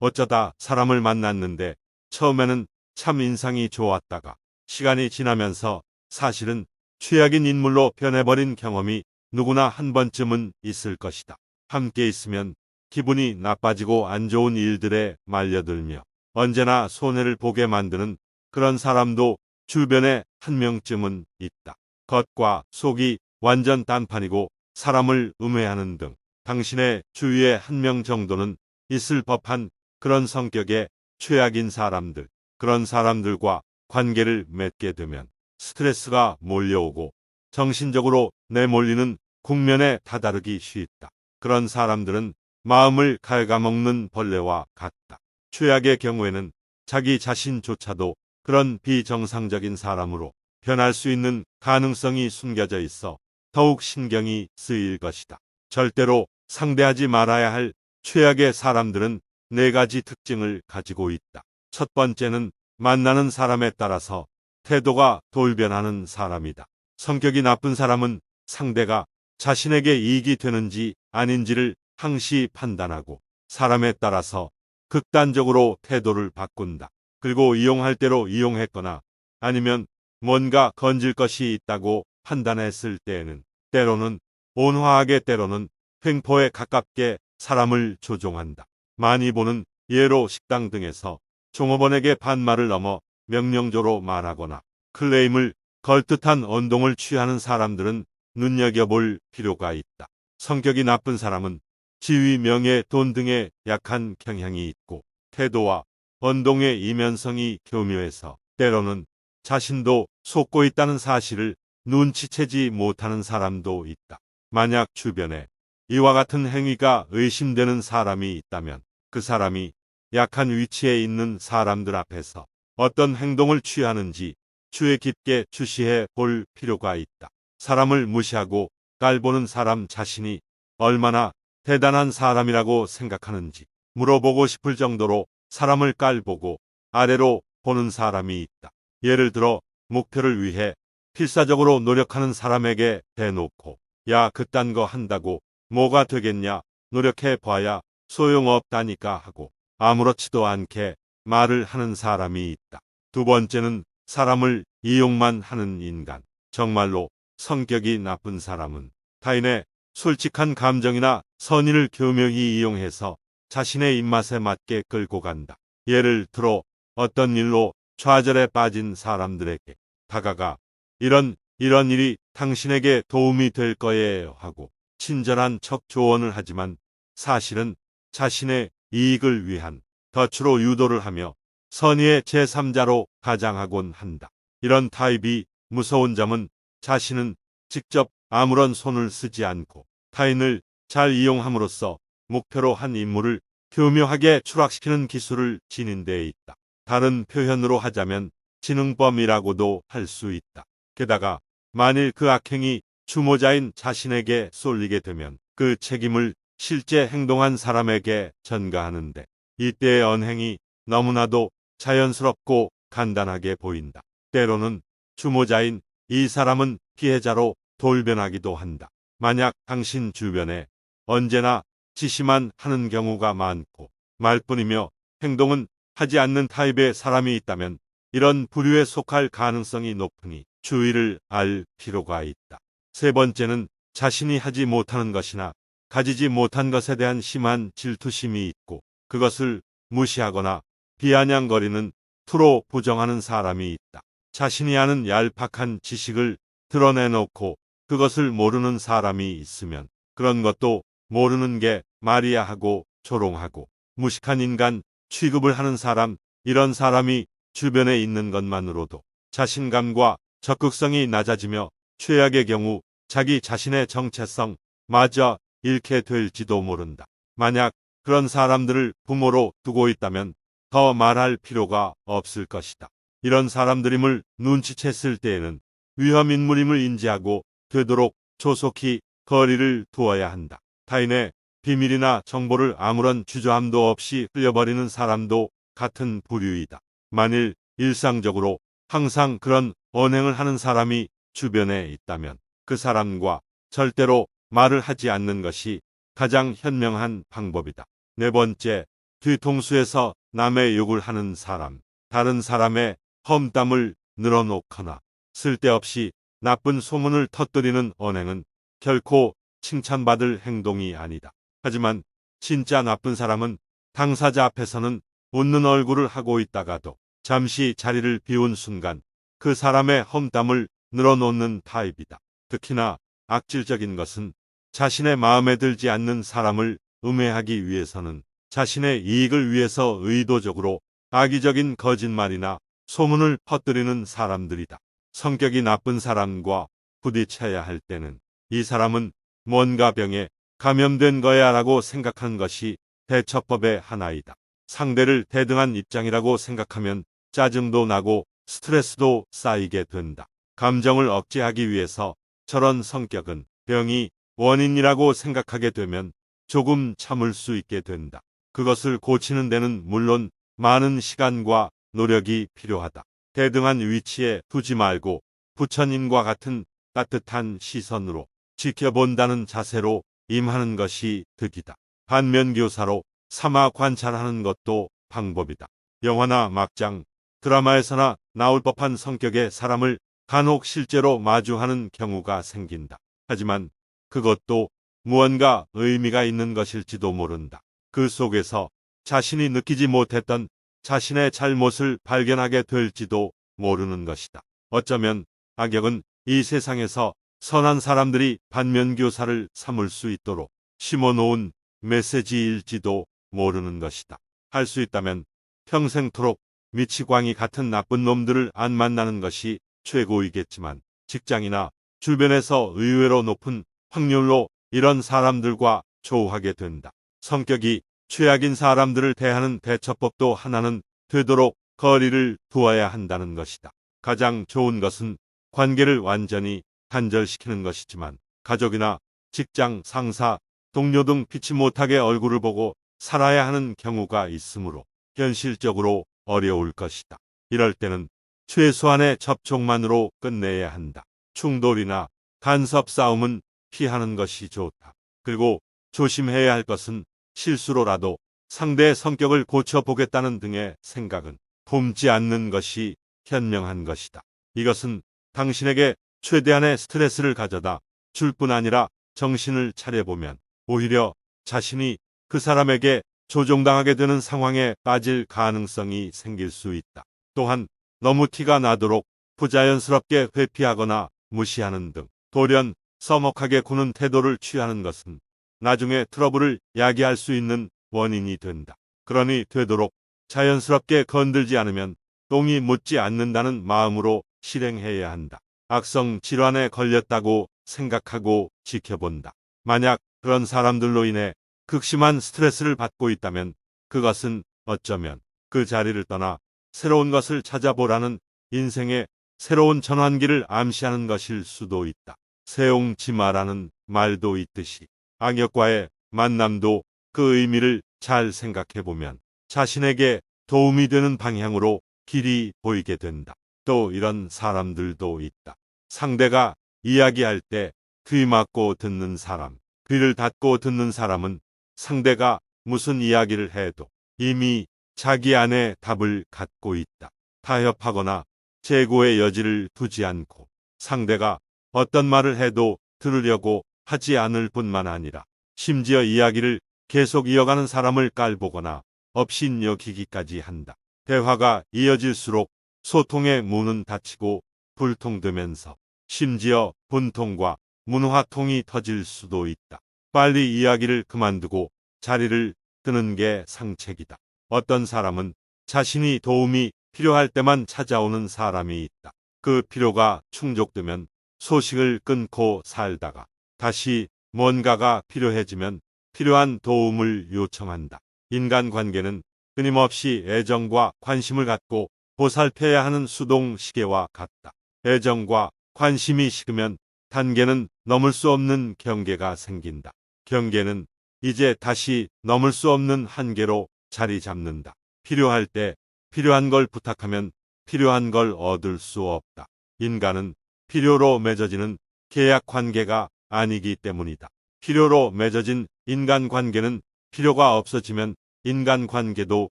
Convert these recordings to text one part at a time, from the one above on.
어쩌다 사람을 만났는데 처음에는 참 인상이 좋았다가 시간이 지나면서 사실은 최악인 인물로 변해버린 경험이 누구나 한 번쯤은 있을 것이다. 함께 있으면 기분이 나빠지고 안 좋은 일들에 말려들며 언제나 손해를 보게 만드는 그런 사람도 주변에 한 명쯤은 있다. 겉과 속이 완전 딴판이고 사람을 음해하는 등 당신의 주위에 한 명 정도는 있을 법한 그런 성격의 최악인 사람들, 그런 사람들과 관계를 맺게 되면 스트레스가 몰려오고 정신적으로 내몰리는 국면에 다다르기 쉽다. 그런 사람들은 마음을 갉아먹는 벌레와 같다. 최악의 경우에는 자기 자신조차도 그런 비정상적인 사람으로 변할 수 있는 가능성이 숨겨져 있어 더욱 신경이 쓰일 것이다. 절대로 상대하지 말아야 할 최악의 사람들은 네 가지 특징을 가지고 있다. 첫 번째는 만나는 사람에 따라서 태도가 돌변하는 사람이다. 성격이 나쁜 사람은 상대가 자신에게 이익이 되는지 아닌지를 항시 판단하고 사람에 따라서 극단적으로 태도를 바꾼다. 그리고 이용할 대로 이용했거나 아니면 뭔가 건질 것이 있다고 판단했을 때에는 때로는 온화하게 때로는 횡포에 가깝게 사람을 조종한다. 많이 보는 예로 식당 등에서 종업원에게 반말을 넘어 명령조로 말하거나 클레임을 걸 듯한 언동을 취하는 사람들은 눈여겨볼 필요가 있다. 성격이 나쁜 사람은 지위, 명예, 돈 등에 약한 경향이 있고 태도와 언동의 이면성이 교묘해서 때로는 자신도 속고 있다는 사실을 눈치채지 못하는 사람도 있다. 만약 주변에 이와 같은 행위가 의심되는 사람이 있다면 그 사람이 약한 위치에 있는 사람들 앞에서 어떤 행동을 취하는지 주의 깊게 주시해 볼 필요가 있다. 사람을 무시하고 깔보는 사람 자신이 얼마나 대단한 사람이라고 생각하는지 물어보고 싶을 정도로 사람을 깔보고 아래로 보는 사람이 있다. 예를 들어 목표를 위해 필사적으로 노력하는 사람에게 대놓고 야 그딴 거 한다고 뭐가 되겠냐 노력해 봐야 소용없다니까 하고 아무렇지도 않게 말을 하는 사람이 있다. 두 번째는 사람을 이용만 하는 인간. 정말로 성격이 나쁜 사람은 타인의 솔직한 감정이나 선의를 교묘히 이용해서 자신의 입맛에 맞게 끌고 간다. 예를 들어 어떤 일로 좌절에 빠진 사람들에게 다가가 이런 이런 일이 당신에게 도움이 될 거예요 하고 친절한 척 조언을 하지만 사실은 자신의 이익을 위한 덫으로 유도를 하며 선의의 제3자로 가장하곤 한다. 이런 타입이 무서운 점은 자신은 직접 아무런 손을 쓰지 않고 타인을 잘 이용함으로써 목표로 한 임무를 교묘하게 추락시키는 기술을 지닌 데 있다. 다른 표현으로 하자면 지능범이라고도 할 수 있다. 게다가 만일 그 악행이 주모자인 자신에게 쏠리게 되면 그 책임을 실제 행동한 사람에게 전가하는데 이때의 언행이 너무나도 자연스럽고 간단하게 보인다. 때로는 주모자인 이 사람은 피해자로 돌변하기도 한다. 만약 당신 주변에 언제나 지시만 하는 경우가 많고 말뿐이며 행동은 하지 않는 타입의 사람이 있다면 이런 부류에 속할 가능성이 높으니 주의를 알 필요가 있다. 세 번째는 자신이 하지 못하는 것이나 가지지 못한 것에 대한 심한 질투심이 있고 그것을 무시하거나 비아냥거리는 투로 부정하는 사람이 있다. 자신이 아는 얄팍한 지식을 드러내놓고 그것을 모르는 사람이 있으면 그런 것도 모르는 게 말이야 하고 조롱하고 무식한 인간 취급을 하는 사람 이런 사람이 주변에 있는 것만으로도 자신감과 적극성이 낮아지며 최악의 경우 자기 자신의 정체성 마저 잃게 될지도 모른다. 만약 그런 사람들을 부모로 두고 있다면 더 말할 필요가 없을 것이다. 이런 사람들임을 눈치챘을 때에는 위험 인물임을 인지하고 되도록 조속히 거리를 두어야 한다. 타인의 비밀이나 정보를 아무런 주저함도 없이 흘려버리는 사람도 같은 부류이다. 만일 일상적으로 항상 그런 언행을 하는 사람이 주변에 있다면 그 사람과 절대로 말을 하지 않는 것이 가장 현명한 방법이다. 네 번째, 뒤통수에서 남의 욕을 하는 사람, 다른 사람의 험담을 늘어놓거나 쓸데없이 나쁜 소문을 터뜨리는 언행은 결코 칭찬받을 행동이 아니다. 하지만 진짜 나쁜 사람은 당사자 앞에서는 웃는 얼굴을 하고 있다가도 잠시 자리를 비운 순간 그 사람의 험담을 늘어놓는 타입이다. 특히나 악질적인 것은 자신의 마음에 들지 않는 사람을 음해하기 위해서는 자신의 이익을 위해서 의도적으로 악의적인 거짓말이나 소문을 퍼뜨리는 사람들이다. 성격이 나쁜 사람과 부딪혀야 할 때는 이 사람은 뭔가 병에 감염된 거야 라고 생각하는 것이 대처법의 하나이다. 상대를 대등한 입장이라고 생각하면 짜증도 나고 스트레스도 쌓이게 된다. 감정을 억제하기 위해서 저런 성격은 병이 원인이라고 생각하게 되면 조금 참을 수 있게 된다. 그것을 고치는 데는 물론 많은 시간과 노력이 필요하다. 대등한 위치에 두지 말고 부처님과 같은 따뜻한 시선으로 지켜본다는 자세로 임하는 것이 득이다. 반면 교사로 삼아 관찰하는 것도 방법이다. 영화나 막장, 드라마에서나 나올 법한 성격의 사람을 간혹 실제로 마주하는 경우가 생긴다. 하지만 그것도 무언가 의미가 있는 것일지도 모른다. 그 속에서 자신이 느끼지 못했던 자신의 잘못을 발견하게 될지도 모르는 것이다. 어쩌면 악역은 이 세상에서 선한 사람들이 반면교사를 삼을 수 있도록 심어놓은 메시지일지도 모르는 것이다. 할 수 있다면 평생토록 미치광이 같은 나쁜 놈들을 안 만나는 것이 최고이겠지만 직장이나 주변에서 의외로 높은 확률로 이런 사람들과 조우하게 된다. 성격이 최악인 사람들을 대하는 대처법도 하나는 되도록 거리를 두어야 한다는 것이다. 가장 좋은 것은 관계를 완전히 단절시키는 것이지만 가족이나 직장 상사, 동료 등 피치 못하게 얼굴을 보고 살아야 하는 경우가 있으므로 현실적으로 어려울 것이다. 이럴 때는 최소한의 접촉만으로 끝내야 한다. 충돌이나 간섭 싸움은 피하는 것이 좋다. 그리고 조심해야 할 것은 실수로라도 상대의 성격을 고쳐보겠다는 등의 생각은 품지 않는 것이 현명한 것이다. 이것은 당신에게 최대한의 스트레스를 가져다 줄 뿐 아니라 정신을 차려보면 오히려 자신이 그 사람에게 조종당하게 되는 상황에 빠질 가능성이 생길 수 있다. 또한 너무 티가 나도록 부자연스럽게 회피하거나 무시하는 등 돌연 서먹하게 구는 태도를 취하는 것은 나중에 트러블을 야기할 수 있는 원인이 된다. 그러니 되도록 자연스럽게 건들지 않으면 똥이 묻지 않는다는 마음으로 실행해야 한다. 악성 질환에 걸렸다고 생각하고 지켜본다. 만약 그런 사람들로 인해 극심한 스트레스를 받고 있다면 그것은 어쩌면 그 자리를 떠나 새로운 것을 찾아보라는 인생의 새로운 전환기를 암시하는 것일 수도 있다. 세옹지마라는 말도 있듯이 악역과의 만남도 그 의미를 잘 생각해 보면 자신에게 도움이 되는 방향으로 길이 보이게 된다. 또 이런 사람들도 있다. 상대가 이야기할 때 귀 막고 듣는 사람, 귀를 닫고 듣는 사람은 상대가 무슨 이야기를 해도 이미 자기 안에 답을 갖고 있다. 타협하거나 재고의 여지를 두지 않고 상대가 어떤 말을 해도 들으려고 하지 않을 뿐만 아니라 심지어 이야기를 계속 이어가는 사람을 깔보거나 업신 여기기까지 한다. 대화가 이어질수록 소통의 문은 닫히고 불통되면서 심지어 분통과 문화통이 터질 수도 있다. 빨리 이야기를 그만두고 자리를 뜨는 게 상책이다. 어떤 사람은 자신이 도움이 필요할 때만 찾아오는 사람이 있다. 그 필요가 충족되면 소식을 끊고 살다가 다시 뭔가가 필요해지면 필요한 도움을 요청한다. 인간관계는 끊임없이 애정과 관심을 갖고 보살펴야 하는 수동 시계와 같다. 애정과 관심이 식으면 단계는 넘을 수 없는 경계가 생긴다. 경계는 이제 다시 넘을 수 없는 한계로 자리 잡는다. 필요할 때 필요한 걸 부탁하면 필요한 걸 얻을 수 없다. 인간은 필요로 맺어지는 계약 관계가 아니기 때문이다. 필요로 맺어진 인간 관계는 필요가 없어지면 인간 관계도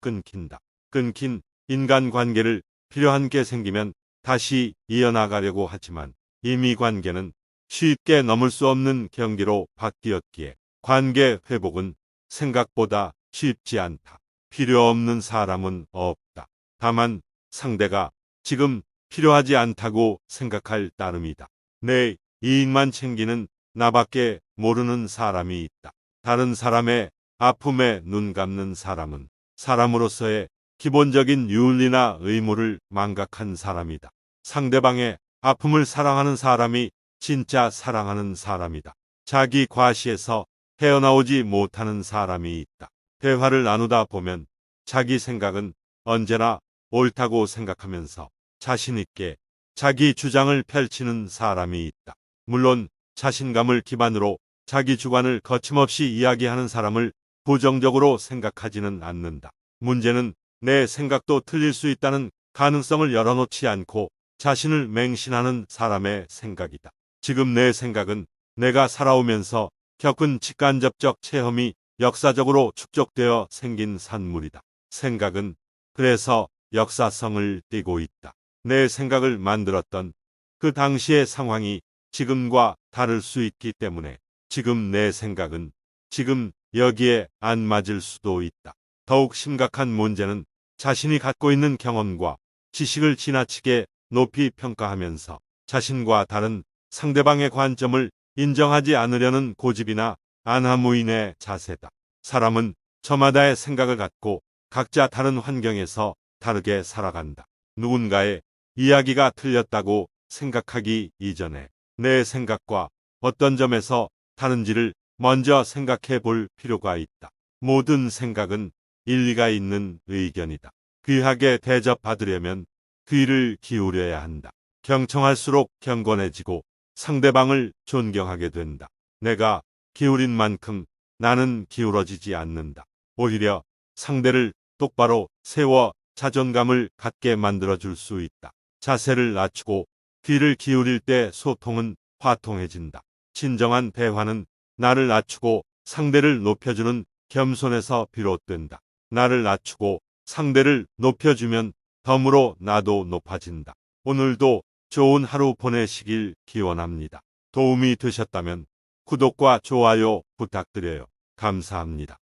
끊긴다. 끊긴 인간 관계를 필요한 게 생기면 다시 이어나가려고 하지만 이미 관계는 쉽게 넘을 수 없는 경계로 바뀌었기에 관계 회복은 생각보다 쉽지 않다. 필요 없는 사람은 없다. 다만 상대가 지금 필요하지 않다고 생각할 따름이다. 내 이익만 챙기는 나밖에 모르는 사람이 있다. 다른 사람의 아픔에 눈 감는 사람은 사람으로서의 기본적인 윤리나 의무를 망각한 사람이다. 상대방의 아픔을 사랑하는 사람이 진짜 사랑하는 사람이다. 자기 과시에서 헤어나오지 못하는 사람이 있다. 대화를 나누다 보면 자기 생각은 언제나 옳다고 생각하면서 자신있게 자기 주장을 펼치는 사람이 있다. 물론 자신감을 기반으로 자기 주관을 거침없이 이야기하는 사람을 부정적으로 생각하지는 않는다. 문제는 내 생각도 틀릴 수 있다는 가능성을 열어놓지 않고 자신을 맹신하는 사람의 생각이다. 지금 내 생각은 내가 살아오면서 겪은 직간접적 체험이 역사적으로 축적되어 생긴 산물이다. 생각은 그래서 역사성을 띠고 있다. 내 생각을 만들었던 그 당시의 상황이 지금과 다를 수 있기 때문에 지금 내 생각은 지금 여기에 안 맞을 수도 있다. 더욱 심각한 문제는 자신이 갖고 있는 경험과 지식을 지나치게 높이 평가하면서 자신과 다른 상대방의 관점을 인정하지 않으려는 고집이나 안하무인의 자세다. 사람은 저마다의 생각을 갖고 각자 다른 환경에서 다르게 살아간다. 누군가의 이야기가 틀렸다고 생각하기 이전에 내 생각과 어떤 점에서 다른지를 먼저 생각해 볼 필요가 있다. 모든 생각은 일리가 있는 의견이다. 귀하게 대접받으려면 귀를 기울여야 한다. 경청할수록 경건해지고 상대방을 존경하게 된다. 내가 기울인 만큼 나는 기울어지지 않는다. 오히려 상대를 똑바로 세워 자존감을 갖게 만들어 줄 수 있다. 자세를 낮추고 귀를 기울일 때 소통은 화통해진다. 진정한 대화는 나를 낮추고 상대를 높여주는 겸손에서 비롯된다. 나를 낮추고 상대를 높여주면 덤으로 나도 높아진다. 오늘도 좋은 하루 보내시길 기원합니다. 도움이 되셨다면 구독과 좋아요 부탁드려요. 감사합니다.